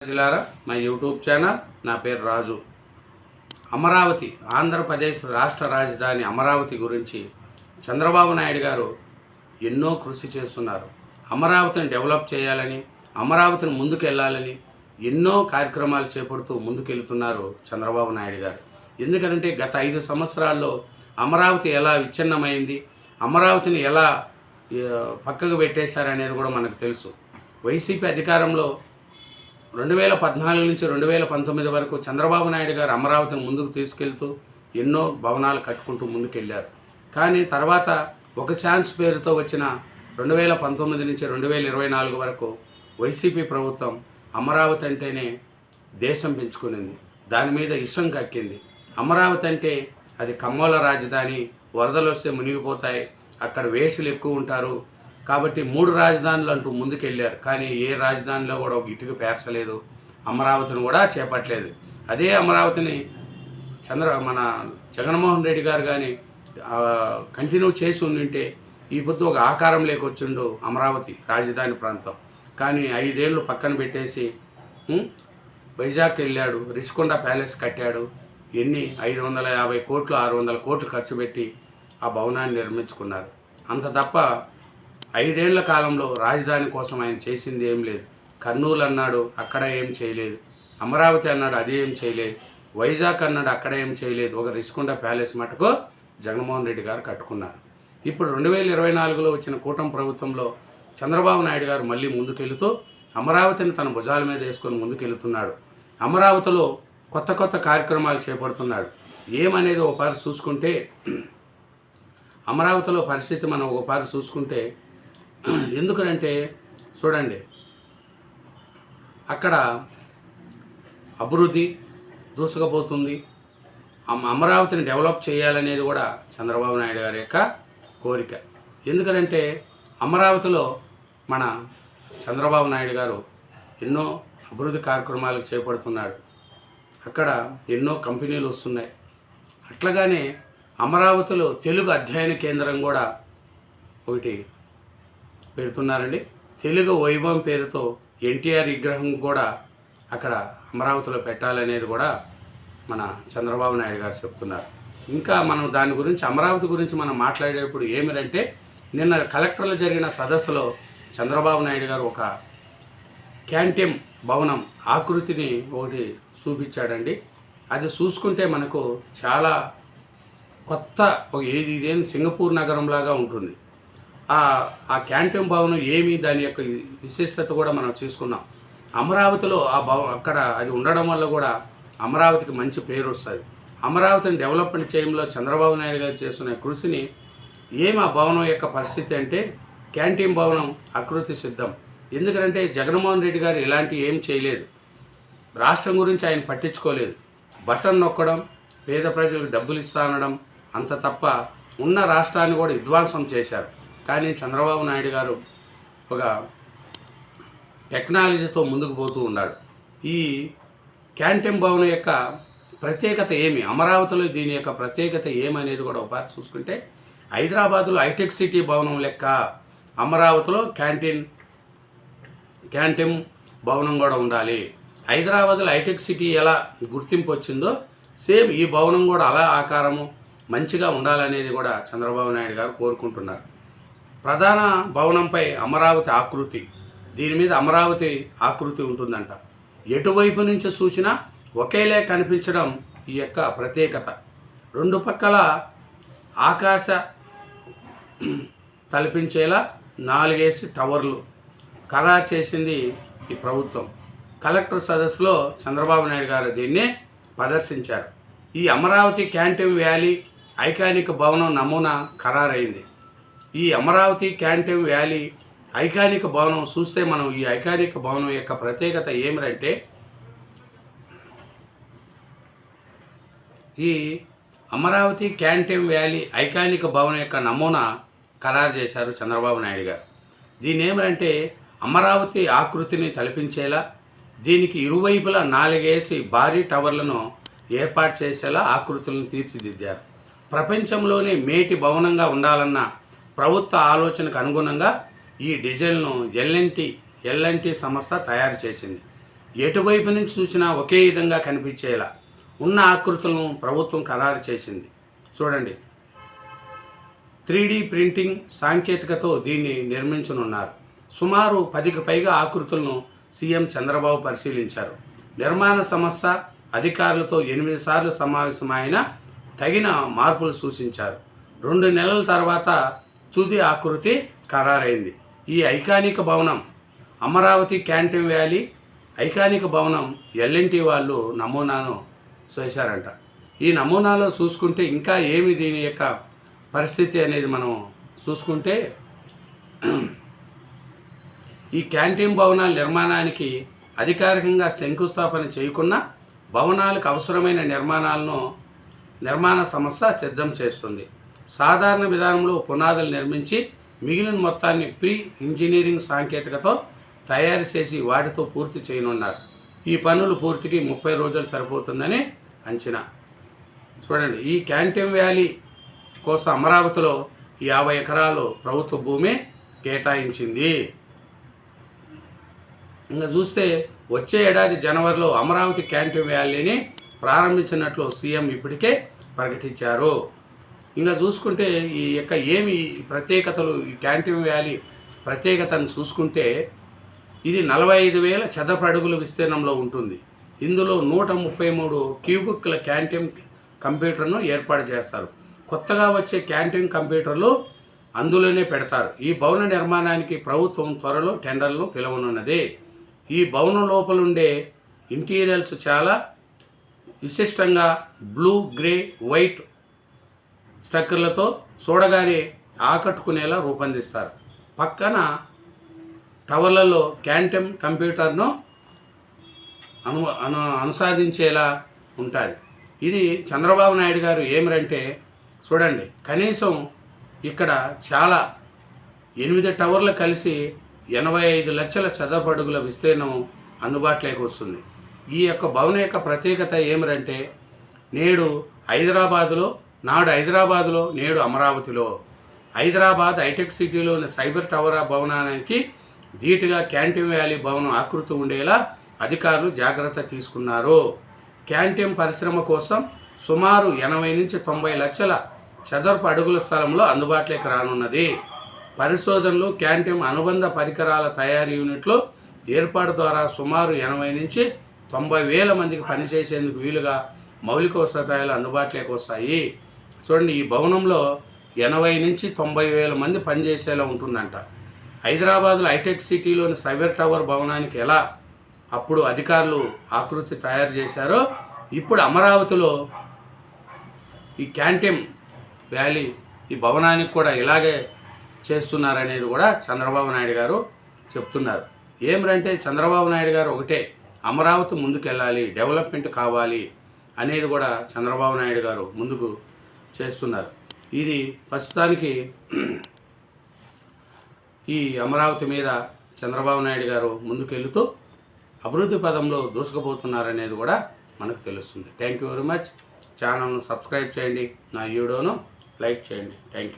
జిల్లారా మా YouTube channel నా పేరు రాజు. అమరావతి ఆంధ్రప్రదేశ్ రాష్ట్ర రాజధాని అమరావతి గురించి చంద్రబాబు నాయుడు గారు ఎన్నో కృషి చేస్తున్నారు. అమరావతిని డెవలప్ చేయాలని అమరావతిని ముందుకు వెళ్ళాలని ఎన్నో కార్యక్రమాలు చేపడుతూ ముందుకెళ్తున్నారు చంద్రబాబు నాయుడు గారు. ఎందుకంటే గత ఐదు సంవత్సరాల్లో అమరావతి ఎలా విచ్ఛిన్నమైంది అమరావతిని ఎలా పక్కకు పెట్టేశారనేది కూడా మనకు తెలుసు. వైసీపీ అధికారంలో రెండు వేల పద్నాలుగు నుంచి రెండు వేల పంతొమ్మిది వరకు చంద్రబాబు నాయుడు గారు అమరావతిని ముందుకు తీసుకెళ్తూ ఎన్నో భవనాలు కట్టుకుంటూ ముందుకెళ్ళారు కానీ తర్వాత ఒక ఛాన్స్ పేరుతో వచ్చిన రెండు వేల పంతొమ్మిది నుంచి రెండు వేల ఇరవై నాలుగు వరకు వైసీపీ ప్రభుత్వం అమరావతి అంటేనే దేశం పెంచుకునింది. దాని మీద ఇష్టం కక్కింది. అమరావతి అంటే అది కమ్మోల రాజధాని వరదలు వస్తే మునిగిపోతాయి అక్కడ వేసులు ఎక్కువ ఉంటారు కాబట్టి మూడు రాజధానులు అంటూ ముందుకెళ్ళారు. కానీ ఏ రాజధానిలో కూడా ఒక ఇటుక పేర్చలేదు. అమరావతిని కూడా చేపట్టలేదు. అదే అమరావతిని చంద్ర మన జగన్మోహన్ రెడ్డి గారు కానీ కంటిన్యూ చేసి ఉండింటే ఈ పొద్దు ఒక ఆకారం లేకొచ్చిండు అమరావతి రాజధాని ప్రాంతం. కానీ ఐదేళ్ళు పక్కన పెట్టేసి వైజాగ్ వెళ్ళాడు రిషికొండ ప్యాలెస్ కట్టాడు. ఎన్ని? ఐదు వందల యాభై కోట్లు ఆరు వందల కోట్లు ఖర్చు పెట్టి ఆ భవనాన్ని నిర్మించుకున్నారు. అంత తప్ప ఐదేళ్ళ కాలంలో రాజధాని కోసం ఆయన చేసింది ఏం లేదు. కర్నూలు అన్నాడు అక్కడ ఏం చేయలేదు. అమరావతి అన్నాడు అది ఏం చేయలేదు. వైజాగ్ అన్నాడు అక్కడ ఏం చేయలేదు. ఒక రిషికొండ ప్యాలెస్ మటుకు జగన్మోహన్ రెడ్డి గారు కట్టుకున్నారు. ఇప్పుడు రెండు వేల ఇరవై నాలుగులో వచ్చిన కూటమి ప్రభుత్వంలో చంద్రబాబు నాయుడు గారు మళ్ళీ ముందుకెళ్తూ అమరావతిని తన భుజాల మీద వేసుకొని ముందుకెళ్తున్నాడు. అమరావతిలో కొత్త కొత్త కార్యక్రమాలు చేపడుతున్నాడు. ఏమనేది ఒకసారి చూసుకుంటే అమరావతిలో పరిస్థితి మనం ఒకసారి చూసుకుంటే ఎందుకనంటే చూడండి అక్కడ అభివృద్ధి దూసుకుపోతుంది. అమరావతిని డెవలప్ చేయాలనేది కూడా చంద్రబాబు నాయుడు గారి యొక్క కోరిక. ఎందుకనంటే అమరావతిలో మన చంద్రబాబు నాయుడు గారు ఎన్నో అభివృద్ధి కార్యక్రమాలకు చేపడుతున్నాడు అక్కడ ఎన్నో కంపెనీలు వస్తున్నాయి. అట్లాగానే అమరావతిలో తెలుగు అధ్యయన కేంద్రం కూడా ఒకటి పెడుతున్నారండి. తెలుగు వైభవం పేరుతో ఎన్టీఆర్ విగ్రహం కూడా అక్కడ అమరావతిలో పెట్టాలనేది కూడా మన చంద్రబాబు నాయుడు గారు చెప్తున్నారు. ఇంకా మనం దాని గురించి అమరావతి గురించి మనం మాట్లాడేటప్పుడు ఏమిటంటే నిన్న కలెక్టర్లో జరిగిన సదస్సులో చంద్రబాబు నాయుడు గారు ఒక క్యాంటీన్ భవనం ఆకృతిని ఒకటి చూపించాడండి. అది చూసుకుంటే మనకు చాలా కొత్త ఒక ఏది ఇదేం సింగపూర్ నగరంలాగా ఉంటుంది. ఆ క్యాంటీన్ భవనం ఏమి దాని యొక్క విశిష్టత కూడా మనం చూసుకున్నాం. అమరావతిలో ఆ భవ అక్కడ అది ఉండడం వల్ల కూడా అమరావతికి మంచి పేరు వస్తుంది. అమరావతిని డెవలప్మెంట్ చేయడంలో చంద్రబాబు నాయుడు గారు చేస్తున్న కృషిని ఏమి ఆ భవనం యొక్క పరిస్థితి అంటే క్యాంటీన్ భవనం ఆకృతి సిద్ధం. ఎందుకంటే జగన్మోహన్ రెడ్డి గారు ఇలాంటి ఏం చేయలేదు. రాష్ట్రం గురించి ఆయన పట్టించుకోలేదు. బటన్ నొక్కడం పేద ప్రజలకు డబ్బులు ఇస్తా అనడం అంత తప్ప ఉన్న రాష్ట్రాన్ని కూడా విధ్వంసం చేశారు. కానీ చంద్రబాబు నాయుడు గారు ఒక టెక్నాలజీతో ముందుకు పోతూ ఉన్నాడు ఈ క్యాంటీన్ భవనం యొక్క ప్రత్యేకత ఏమి? అమరావతిలో దీని యొక్క ప్రత్యేకత ఏమనేది కూడా ఒకసారి చూసుకుంటే హైదరాబాదులో హైటెక్ సిటీ భవనం లెక్క అమరావతిలో క్యాంటీన్ క్యాంటీన్ భవనం కూడా ఉండాలి. హైదరాబాద్లో హైటెక్ సిటీ ఎలా గుర్తింపు వచ్చిందో సేమ్ ఈ భవనం కూడా అలా ఆకారము మంచిగా ఉండాలనేది కూడా చంద్రబాబు నాయుడు గారు కోరుకుంటున్నారు. ప్రధాన భవనంపై అమరావతి ఆకృతి. దీని మీద అమరావతి ఆకృతి ఉంటుందంట. ఎటువైపు నుంచి చూసినా ఒకేలే కనిపించడం ఈ యొక్క ప్రత్యేకత. రెండు పక్కల ఆకాశ తలపించేలా నాలుగేసి టవర్లు. ఖరా చేసింది ఈ ప్రభుత్వం. కలెక్టర్ సదస్సులో చంద్రబాబు నాయుడు గారు దీన్ని ప్రదర్శించారు. ఈ అమరావతి క్యాంటీన్ వ్యాలీ ఐకానిక్ భవనం నమూనా ఖరారైంది. ఈ అమరావతి క్యాంటీన్ వ్యాలీ ఐకానిక్ భవనం చూస్తే మనం ఈ ఐకానిక్ భవనం యొక్క ప్రత్యేకత ఏమిటంటే ఈ అమరావతి క్యాంటీన్ వ్యాలీ ఐకానిక్ భవనం యొక్క నమూనా ఖరారు చేశారు చంద్రబాబు నాయుడు గారు. దీని ఏమిటంటే అమరావతి ఆకృతిని తలపించేలా దీనికి ఇరువైపులా నాలుగేసి భారీ టవర్లను ఏర్పాటు చేసేలా ఆకృతులను తీర్చిదిద్దారు. ప్రపంచంలోనే మేటి భవనంగా ఉండాలన్న ప్రభుత్వ ఆలోచనకు అనుగుణంగా ఈ డిజైన్ను ఎల్ఎన్టీ ఎల్ఎన్టీ సంస్థ తయారు చేసింది. ఎటువైపు నుంచి చూసినా ఒకే విధంగా కనిపించేలా ఉన్న ఆకృతులను ప్రభుత్వం ఖరారు చేసింది. చూడండి. త్రీ ప్రింటింగ్ సాంకేతికతో దీన్ని నిర్మించనున్నారు. సుమారు పదికి పైగా ఆకృతులను సీఎం చంద్రబాబు పరిశీలించారు. నిర్మాణ సంస్థ అధికారులతో ఎనిమిది సార్లు సమావేశమైన తగిన మార్పులు సూచించారు. రెండు నెలల తర్వాత తుది ఆకృతి ఖరారైంది. ఈ ఐకానిక భవనం అమరావతి క్యాంటీన్ వ్యాలీ ఐకానిక భవనం ఎల్ఎన్టీ వాళ్ళు నమూనాను చేశారంట. ఈ నమూనాలో చూసుకుంటే ఇంకా ఏమి దీని యొక్క పరిస్థితి అనేది మనం చూసుకుంటే ఈ క్యాంటీన్ భవనాల నిర్మాణానికి అధికారికంగా శంకుస్థాపన చేయకున్న భవనాలకు అవసరమైన నిర్మాణాలను నిర్మాణ సంస్థ సిద్ధం చేస్తుంది. సాధారణ విధానంలో పునాదులు నిర్మించి మిగిలిన మొత్తాన్ని ప్రీ ఇంజనీరింగ్ సాంకేతికతో తయారు చేసి వాటితో పూర్తి చేయనున్నారు. ఈ పనులు పూర్తికి ముప్పై రోజులు సరిపోతుందని అంచనా. చూడండి ఈ క్యాంటీన్ వ్యాలీ కోసం అమరావతిలో యాభై ఎకరాలు ప్రభుత్వ భూమి కేటాయించింది. ఇంకా చూస్తే వచ్చే ఏడాది జనవరిలో అమరావతి క్యాంటీన్ వ్యాలీని ప్రారంభించినట్లు సీఎం ఇప్పటికే ప్రకటించారు. ఇలా చూసుకుంటే ఈ యొక్క ఏమి ప్రత్యేకతలు ఈ క్యాంటీన్ వ్యాలీ ప్రత్యేకతను చూసుకుంటే ఇది నలభై ఐదు వేల చదరపు అడుగుల విస్తీర్ణంలో ఉంటుంది. ఇందులో నూట ముప్పై మూడు క్యూబిక్ల క్యాంటీన్ కంప్యూటర్ను ఏర్పాటు చేస్తారు. కొత్తగా వచ్చే క్యాంటీన్ కంప్యూటర్లు అందులోనే పెడతారు. ఈ భవన నిర్మాణానికి ప్రభుత్వం త్వరలో టెండర్లను పిలవనున్నది. ఈ భవనం లోపలుండే ఇంటీరియల్స్ ఇంటీరియర్స్ చాలా విశిష్టంగా బ్లూ గ్రే వైట్ స్టక్కర్లతో చూడగానే ఆకట్టుకునేలా రూపొందిస్తారు. పక్కన టవర్లలో క్యాంటమ్ కంప్యూటర్ను అను అను అనుసాదించేలా ఉంటుంది. ఇది చంద్రబాబు నాయుడు గారు ఏమిరంటే చూడండి కనీసం ఇక్కడ చాలా ఎనిమిది టవర్లు కలిసి ఎనభై ఐదు లక్షల చదరపు విస్తీర్ణం అందుబాటులోకి వస్తుంది. ఈ యొక్క భవనం యొక్క ప్రత్యేకత ఏమిరంటే నేడు హైదరాబాదులో నాడు హైదరాబాదులో నేడు అమరావతిలో. హైదరాబాద్ హైటెక్ సిటీలోని సైబర్ టవర్ భవనానికి ధీటుగా క్యాంటీన్ వ్యాలీ భవనం ఆకృతి ఉండేలా అధికారులు జాగ్రత్త తీసుకున్నారు. క్యాంటీన్ పరిశ్రమ కోసం సుమారు ఎనభై నుంచి తొంభై లక్షల చదరపు అడుగుల స్థలంలో అందుబాటులోకి రానున్నది. పరిశోధనలు క్యాంటీన్ అనుబంధ పరికరాల తయారీ యూనిట్లు ఏర్పాటు ద్వారా సుమారు ఎనభై నుంచి తొంభై వేల మందికి పనిచేసేందుకు వీలుగా మౌలిక సదుపాయాలు అందుబాటులోకి వస్తాయి. చూడండి ఈ భవనంలో ఎనభై నుంచి తొంభై వేల మంది పనిచేసేలా ఉంటుందంట. హైదరాబాద్లో హైటెక్ సిటీలోని సైబర్ టవర్ భవనానికి ఎలా అప్పుడు అధికారులు ఆకృతి తయారు చేశారో ఇప్పుడు అమరావతిలో ఈ క్యాంటీన్ వ్యాలీ ఈ భవనానికి కూడా ఇలాగే చేస్తున్నారనేది కూడా చంద్రబాబు నాయుడు గారు చెప్తున్నారు. ఏమిటంటే చంద్రబాబు నాయుడు గారు ఒకటే అమరావతి ముందుకెళ్ళాలి డెవలప్మెంట్ కావాలి అనేది కూడా చంద్రబాబు నాయుడు గారు ముందుకు చేస్తున్నారు. ఇది ప్రస్తుతానికి ఈ అమరావతి మీద చంద్రబాబు నాయుడు గారు ముందుకెళ్తూ అభివృద్ధి పదంలో దూసుకుపోతున్నారనేది కూడా మనకు తెలుస్తుంది. థ్యాంక్ యూ వెరీ మచ్ ఛానల్ను సబ్స్క్రైబ్ చేయండి. నా వీడియోను లైక్ చేయండి. Thank you